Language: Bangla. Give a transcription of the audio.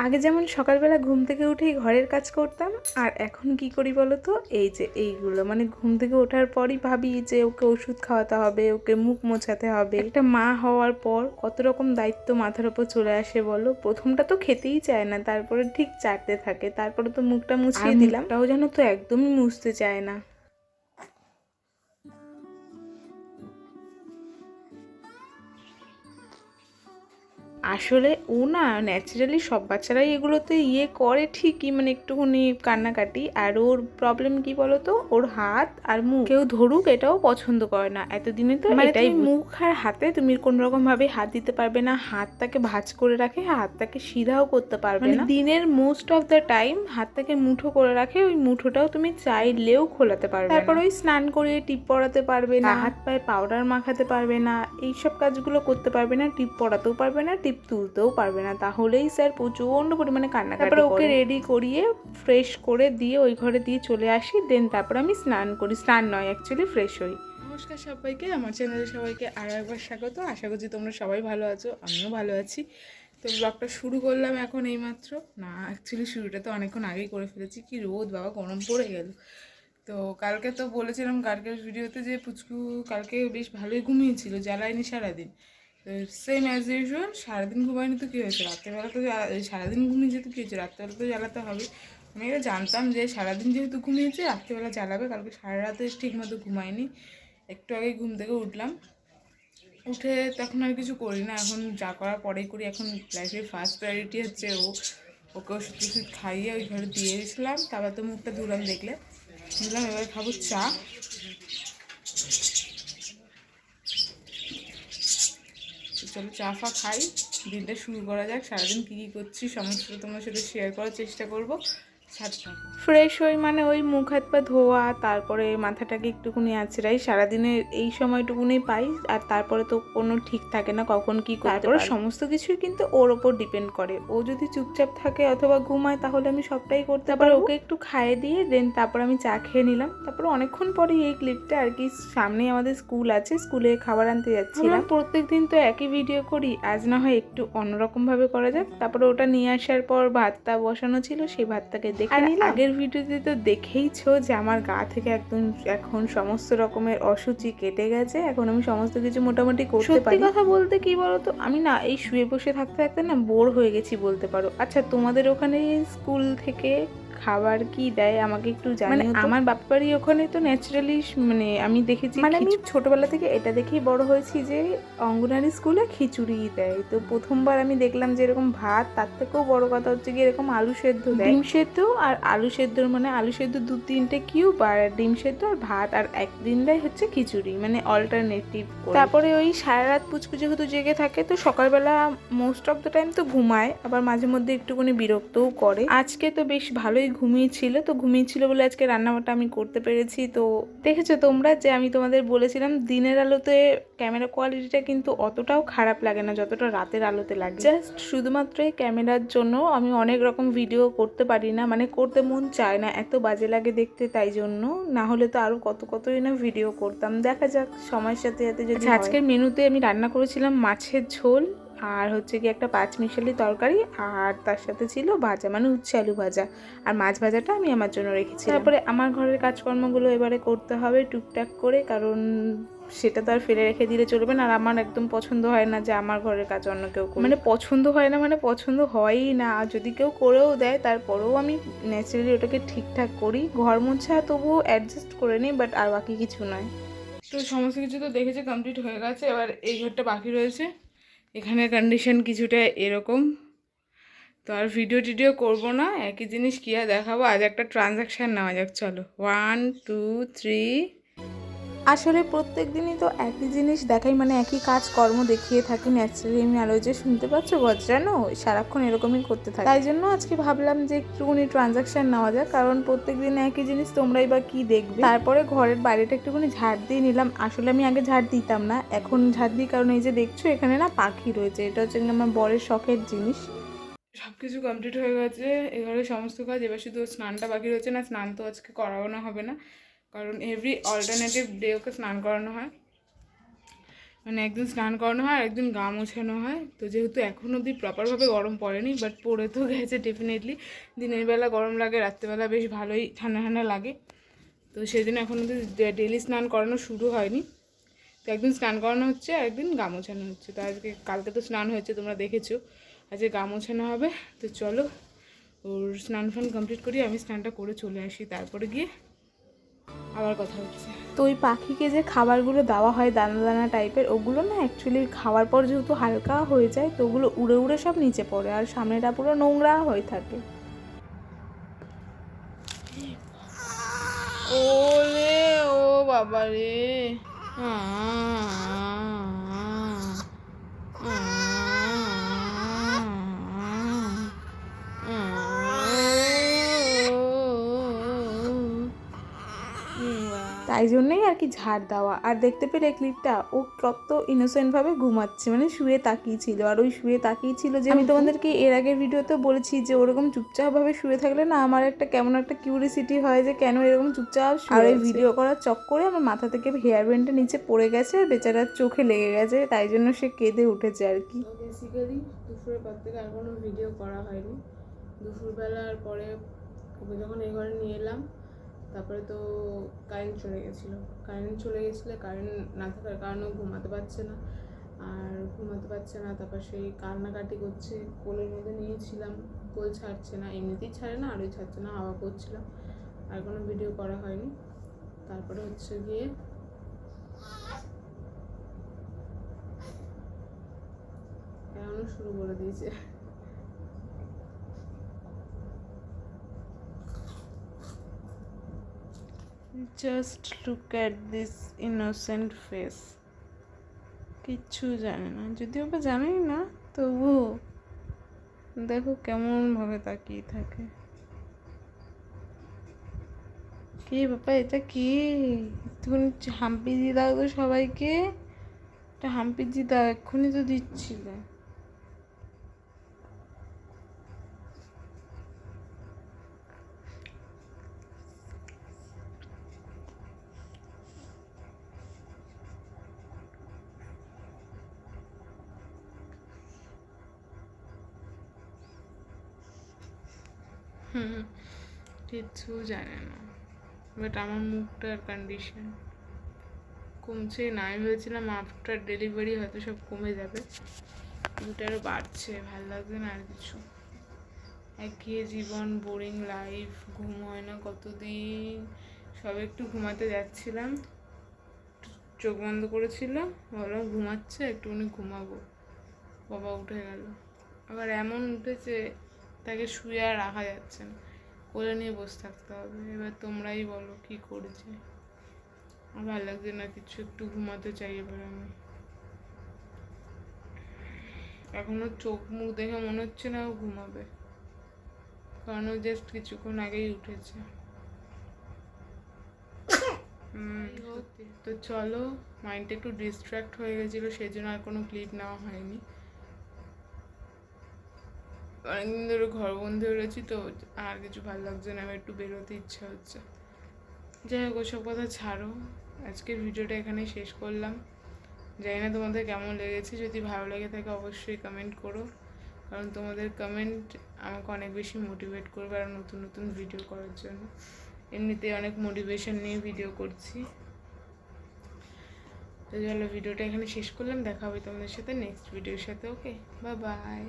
আগে যেমন সকালবেলা ঘুম থেকে উঠেই ঘরের কাজ করতাম আর এখন কি করি বলো তো এই যে এইগুলো মানে ঘুম থেকে ওঠার পরই ভাবি যে ওকে ওষুধ খাওয়াতে হবে ওকে মুখ মোছাতে হবে। একটা মা হওয়ার পর কত রকম দায়িত্ব মাথার উপর চলে আসে বলো? প্রথমটা তো খেতেই চায় না তারপরে ঠিক চাটতে থাকে তারপরে তো মুখটা মুছিয়ে দিলাম। তাও যেন তো একদমই মুছতে চায় না। আসলে ও না ন্যাচারালি সব বাচ্চারাই এগুলোতে ইয়ে করে ঠিকই মানে একটুখানি কান্নাকাটি। আর ওর প্রবলেম কি বলতো? ওর হাত আর মুখ। কেউ ধরুক এটাও পছন্দ করে না। এতদিনে তো মানে এটাই মুখ আর হাতে তুমি কোনো রকম ভাবে হাত দিতে পারবে না। হাতটাকে ভাঁজ করে রাখে হাতটাকে সিধাও করতে পারবে মানে না। দিনের মোস্ট অফ দ্য টাইম হাতটাকে মুঠো করে রাখে ওই মুঠোটাও তুমি চাইলেও খোলাতে পারবে তারপর ওই স্নান করিয়ে টিপ পড়াতে পারবে না। হাত পায়ে পাউডার মাখাতে পারবে না। এইসব কাজগুলো করতে পারবে না টিপ পড়াতেও পারবে না টিপ তুলতেও পারবে না। তাহলেই স্যার প্রচণ্ড পরিমাণে কান্না তারপরে ওকে রেডি করিয়ে ফ্রেশ করে দিয়ে ওই ঘরে দিয়ে চলে আসি। দেন তারপর আমি স্নান করি। স্নান নয় অ্যাকচুয়ালি ফ্রেশ হই। নমস্কার সবাইকে। আমার চ্যানেলে সবাইকে আরও একবার স্বাগত। আশা করছি তোমরা সবাই ভালো আছো আমিও ভালো আছি। তো ব্লগটা শুরু করলাম এখন এইমাত্র। না অ্যাকচুয়ালি শুরুটা তো অনেকক্ষণ আগেই করে ফেলেছি। কি রোদ বাবা গরম পড়ে গেল। তো কালকে তো বলেছিলাম কালকের ভিডিওতে যে পুচকু কালকে বেশ ভালোই ঘুমিয়েছিল জ্বালায়নি সারাদিন। সেম অ্যাজ ইউজুয়াল সারাদিন ঘুমায়নি তো কী হয়েছে? রাত্রেবেলা তো সারাদিন ঘুমিয়ে যেহেতু কী হয়েছে? রাত্রেবেলা তো জ্বালাতে হবে। আমি এটা জানতাম যে সারাদিন যেহেতু ঘুমিয়েছে, রাত্রেবেলা জ্বালাবে। কালকে সারা রাতে ঠিক মতো ঘুমায়নি। একটু আগে ঘুম থেকে উঠলাম। উঠে তখন আর কিছু করি না। এখন যা করার পরেই করি। এখন লাইফের ফার্স্ট প্রায়োরিটি হচ্ছে ও, ওকে ওষুধ টষুধ খাইয়ে ওই ঘরে দিয়ে দিয়েছিলাম তারপর তো মুখটা ধুলাম দেখলে। দিলাম এবার খাব চা। চলো চা ফা খাই দিনটা শুরু করা যাক, সারাদিন কী কী করছি সমস্ত তোমার সাথে শেয়ার করার চেষ্টা করব। ফ্রেশ হই মানে ওই মুখ হাত পা ধোয়া তারপরে মাথাটাকে একটুকুনি আঁচড়াই সারাদিনে এই সময়টুকুনি পাই আর তারপরে তো কোনো ঠিক থাকে না কখন কি তারপরে সমস্ত কিছুই কিন্তু ওর ওপর ডিপেন্ড করে। ও যদি চুপচাপ থাকে অথবা ঘুমায় তাহলে আমি সবটাই করতে পারি ওকে একটু খাইয়ে দিয়ে দেন তারপর আমি চা খেয়ে নিলাম। তারপর অনেকক্ষণ পরে এই ক্লিপটা আর কি সামনেই আমাদের স্কুল আছে স্কুলে খাবার আনতে যাচ্ছিলাম। প্রত্যেক দিন তো একই ভিডিও করি আজ না হয় একটু অন্যরকম ভাবে করা যাক। তারপরে ওটা নিয়ে আসার পর ভাতটা বসানো ছিল সেই ভাতটাকে দেখে নিলাম? আগের ভিডিওতে তো দেখেইছো যে আমার গা থেকে একদম এখন সমস্ত রকমের অসুচি কেটে গেছে। এখন আমি সমস্ত কিছু মোটামুটি করতে পারি। কথা বলতে কি বলতো? আমি না এই শুয়ে বসে থাকতে থাকতে না বোর হয়ে গেছি বলতে পারো। আচ্ছা তোমাদের ওখানে স্কুল থেকে খাবার কি দেয় আমাকে একটু মানে আমার বাপ বাড়ি ওখানে তো ন্যাচারালি মানে আমি দেখেছি মানে আমি ছোটবেলা থেকে এটা দেখেই বড় হয়েছি যে অঙ্গনারী স্কুলে খিচুড়ি দেয়। তো প্রথমবার আমি দেখলাম যে এরকম ভাত তার থেকেও বড় কথা হচ্ছে কি এরকম আলু সেদ্ধ দেয়। ডিম সেদ্ধ আর আলু সেদ্ধর মানে আলু সেদ্ধ দু তিনটে কিউব আর ডিম সেদ্ধ আর ভাত আর একদিন দেয় হচ্ছে খিচুড়ি মানে অল্টারনেটিভ তারপরে ওই সারা রাত পুচকু যেহেতু জেগে থাকে তো সকালবেলা মোস্ট অফ দ্য টাইম তো ঘুমায় আবার মাঝে মধ্যে একটুখানি বিরক্তও করে। আজকে তো বেশ ভালোই ঘুমিয়েছিল তো ঘুমিয়েছিল বলে আজকে রান্নাবাটা আমি করতে পেরেছি। তো দেখেছ তোমরা যে আমি তোমাদের বলেছিলাম দিনের আলোতে ক্যামেরা কোয়ালিটিটা কিন্তু অতটাও খারাপ লাগে না যতটা রাতের আলোতে লাগে। জাস্ট শুধুমাত্র এই ক্যামেরার জন্য আমি অনেক রকম ভিডিও করতে পারি না মানে করতে মন চায় না এত বাজে লাগে দেখতে তাই জন্য। না হলে তো আরও কত কতই না ভিডিও করতাম। দেখা যাক সময়ের সাথে সাথে যদি আচ্ছা, আজকের মেনুতে আমি রান্না করেছিলাম মাছের ঝোল আর হচ্ছে কি একটা পাঁচ মিশালি তরকারি আর তার সাথে ছিল ভাজা মানে উচ্ছে আলু ভাজা। আর মাছ ভাজাটা আমি আমার জন্য রেখেছি তারপরে আমার ঘরের কাজকর্মগুলো এবারে করতে হবে টুকটাক করে, কারণ সেটা তো আর ফেলে রেখে দিলে চলবে না। আর আমার একদম পছন্দ হয় না যে আমার ঘরের কাজ অন্য কেউ। মানে পছন্দ হয় না মানে পছন্দ হয়ই না। যদি কেউ করেও দেয়, তারপরেও আমি ন্যাচারালি ওটাকে ঠিকঠাক করি। ঘর মোছা তবুও অ্যাডজাস্ট করে নিই বাট আর বাকি কিছু নয়। তো সমস্ত কিছু তো দেখেছে কমপ্লিট হয়ে গেছে। এবার এই ঘরটা বাকি রয়েছে। এখানে কন্ডিশন কিছুটা এরকম। তো আর ভিডিও টিডিও করব না, একই জিনিস কী আর দেখাবো? আজ একটা ট্রানজ্যাকশান নেওয়া যাক, চলো। ওয়ান টু থ্রি আসলে প্রত্যেক দিনই তো একই জিনিস দেখাই মানে একই কাজ কর্ম দেখিয়ে থাকি ন্যাচারালি আমি আলো যে শুনতে পাচ্ছ বজ্রানো সারাক্ষণ এরকমই করতে থাকি। তাই জন্য আজকে ভাবলাম যে একটুখানি ট্রানজাকশন নেওয়া যাক, কারণ প্রত্যেক দিন একই জিনিস তোমরাই বা কি দেখবে। তারপরে ঘরের বাইরেটা একটুখানি ঝাড় দিয়ে নিলাম। আসলে আমি আগে ঝাড় দিতাম না, এখন ঝাড় দিই, কারণ এই যে দেখছ এখানে না পাখি রয়েছে, এটা হচ্ছে আমার বরের শখের জিনিস। সব কিছু কমপ্লিট হয়ে গেছে, এবারে সমস্ত কাজ, এবার শুধু স্নানটা বাকি রয়েছে না, স্নান তো আজকে করানো হবে না। কারণ এভরি অল্টারনেটিভ ডে ওকে স্নান করানো হয়। মানে একদিন স্নান করানো হয় আর একদিন গা মোছানো হয়। তো যেহেতু এখন অবধি প্রপারভাবে গরম পড়েনি বাট পড়ে তো গেছে ডেফিনেটলি দিনের বেলা গরম লাগে, রাত্রেবেলা বেশ ভালোই ঠান্ডা ঠান্ডা লাগে। তো জন্য এখন অবধি ডেলি স্নান করানো শুরু হয়নি। তো একদিন স্নান করানো হচ্ছে আর একদিন গা মোছানো হচ্ছে। তো আজকে, কালকে তো স্নান হয়েছে, তোমরা দেখেছ। আজকে গা মোছানো হবে। তো চলো, ওর স্নান ফান কমপ্লিট করি, আমি স্নানটা করে চলে আসি। তারপরে গিয়ে আবার কথা হচ্ছে। তো ওই পাখিকে যে খাবারগুলো দেওয়া হয় দানা দানা টাইপের ওগুলো না অ্যাকচুয়ালি খাওয়ার পর যেহেতু হালকা হয়ে যায় তো ওগুলো উড়ে উড়ে সব নিচে পড়ে আর সামনেটা পুরো নোংরা হয়ে থাকে। ওলে ও বাবা রে তাই জন্যেই আর কি ঝাড় দেওয়া। আর দেখতে পেলে ক্লিপটা ও কত ইনোসেন্টভাবে ঘুমাচ্ছে মানে শুয়ে তাকিয়েছিল। আর ওই শুয়ে তাকিয়েছিল যে আমি তোমাদেরকে এর আগের ভিডিওতে বলেছি যে ওরকম চুপচাপভাবে শুয়ে থাকলে না আমার একটা কেমন একটা কিউরিসিটি হয় যে কেন এরকম চুপচাপ আর ওই ভিডিও করার চক্করে আমার মাথা থেকে হেয়ার ব্যান্ডটা নিচে পড়ে গেছে আর বেচারার চোখে লেগে গেছে তাই জন্য সে কেঁদে উঠেছে আর কি। বেসিক্যালি দুপুরের পর থেকে আর কোনো ভিডিও করা হয়নি। দুপুরবেলার পরে ওকে যখন এই ঘরে নিয়ে এলাম তারপরে তো কারেন্ট চলে গেছিল। কারেন্ট চলে গেছিল কারেন্ট না থাকার কারণেও ঘুমাতে পারছে না। আর ঘুমাতে পারছে না, তারপর সেই কান্নাকাটি করছে, কোলের মধ্যে নিয়েছিলাম, কোল ছাড়ছে না, এমনিতেই ছাড়ে না আরোই ছাড়ছে না, হাওয়া করছিলাম আর কোনো ভিডিও করা হয়নি। তারপরে হচ্ছে গিয়ে এখনও শুরু করে দিয়েছে? Just look at this innocent face কিচ্ছু জানে না। যদিও বা জানেই না, তবুও দেখো কেমনভাবে তাকিয়ে থাকে। কে বাবা এটা কি? একটুখানি হাম্পি দিয়ে দাও তো সবাইকে একটা হাম্পি দিয়ে দাও এক্ষুনি তো দিচ্ছিলে। কিচ্ছু জানে না। বাট আমার মুখটার কন্ডিশন কমছে না। আমি ভেবেছিলাম আফটার ডেলিভারি হয়তো সব কমে যাবে। কিন্তু আরও বাড়ছে, ভালো লাগছে না আর কিছু। একঘেয়ে জীবন বোরিং লাইফ ঘুম হয় না কতদিন। সব একটু ঘুমাতে যাচ্ছিলাম। চোখ বন্ধ করেছিলাম ভাবলাম ঘুমাচ্ছে, একটুখানি ঘুমাবো। বাবা উঠে গেল। আবার এমন উঠেছে তাকে শুয়ে আর রাখা যাচ্ছে না। কোলে নিয়ে বসে থাকতে হবে। এবার তোমরাই বলো কি করেছে। আমার ভালো লাগছে না কিছু একটু ঘুমাতে চাই এবার আমি। এখনও চোখ মুখ দেখে মনে হচ্ছে না ও ঘুমাবে। কারণ ও জাস্ট কিছুক্ষণ আগেই উঠেছে। তো চলো মাইন্ডটা একটু ডিস্ট্র্যাক্ট হয়ে গেছিল সেই জন্য আর কোনো ক্লিপ নেওয়া হয়নি। অনেকদিন ধরে ঘর বন্ধ রয়েছি তো আর কিছু ভালো লাগছে না, আমার একটু বেরোতে ইচ্ছা হচ্ছে। যাই হোক, ওসব কথা ছাড়ো। আজকের ভিডিওটা এখানে শেষ করলাম। জানি না তোমাদের কেমন লেগেছে, যদি ভালো লেগে থাকে অবশ্যই কমেন্ট করো। কারণ তোমাদের কমেন্ট আমাকে অনেক বেশি মোটিভেট করবে আর নতুন নতুন ভিডিও করার জন্য। এমনিতে অনেক মোটিভেশন নিয়ে ভিডিও করছি। তো চলো ভিডিওটা এখানে শেষ করলাম। দেখা হবে তোমাদের সাথে নেক্সট ভিডিওর সাথে ওকে বা বাই